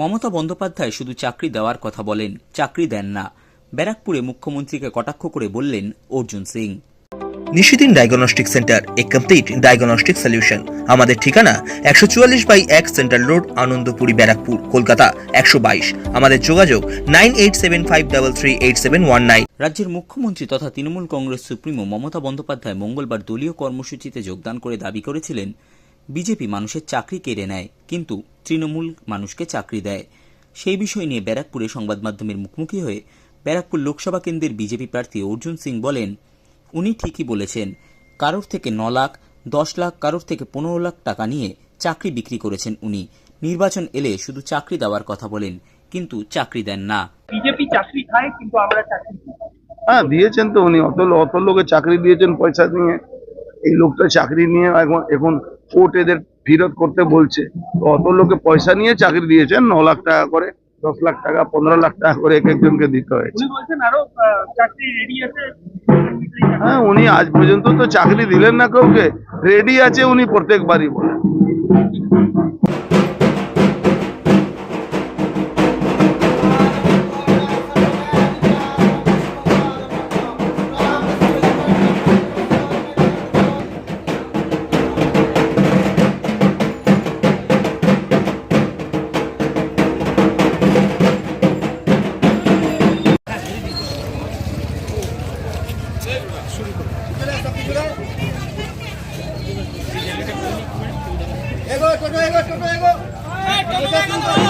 মমতা বন্দ্যোপাধ্যায় শুধু চাকরি দেওয়ার কথা বলেন চাকরি দেন না। ব্যারাকপুরে মুখ্যমন্ত্রীকে কটাক্ষ করে বললেন অর্জুন সিং। নিশিদিন ডায়াগনস্টিক সেন্টার এ কমপ্লিট ডায়াগনস্টিক সলিউশন আমাদের ঠিকানা একশো চুয়াল্লিশ বাই এক সেন্ট্রাল রোড আনন্দপুরি ব্যারাকপুর কলকাতা একশো বাইশ। আমাদের যোগাযোগ nine eight seven five double three eight seven one nine. রাজ্যের মুখ্যমন্ত্রী তথা তৃণমূল কংগ্রেস সুপ্রিমো মমতা বন্দ্যোপাধ্যায় মঙ্গলবার দলীয় কর্মসূচিতে যোগদান করে দাবি করেছিলেন বিজেপি মানুষের চাকরি কেড়ে নেয় কিন্তু তৃণমূল মানুষকে চাকরি দেয়। সেই বিষয় নিয়ে ব্যারাকপুরে সংবাদ মাধ্যমের মুখোমুখি হয়ে ব্যারাকপুর লোকসভা কেন্দ্রের বিজেপি প্রার্থী অর্জুন সিং বলেন উনি ঠিকই বলেছেন কারোর থেকে ন লাখ দশ লাখ কারোর থেকে পনেরো লাখ টাকা নিয়ে চাকরি বিক্রি করেছেন উনি। নির্বাচন এলে শুধু চাকরি দেওয়ার কথা বলেন কিন্তু চাকরি দেন না। বিজেপি চাকরি খায় কিন্তু আমরা চাকরি হ্যাঁ দিয়েছেন তো উনি। অত অত লোকে চাকরি দিয়েছেন পয়সা নিয়ে। এই লোকটা চাকরি নিয়ে এখন এখন কোর্ট এদের ফিরত করতে বলছে। অত লোকে পয়সা নিয়ে চাকরি দিয়েছেন ন লাখ টাকা করে দশ লাখ টাকা পনেরো লাখ টাকা করে এক একজনকে দিতে হয়েছে। উনি বলছেন আরও আহ, চাকরি রেডি আছে। হ্যাঁ উনি আজ পর্যন্ত তো চাকরি দিলেন না কাউকে। রেডি আছে উনি প্রত্যেকবারই বলেন কখন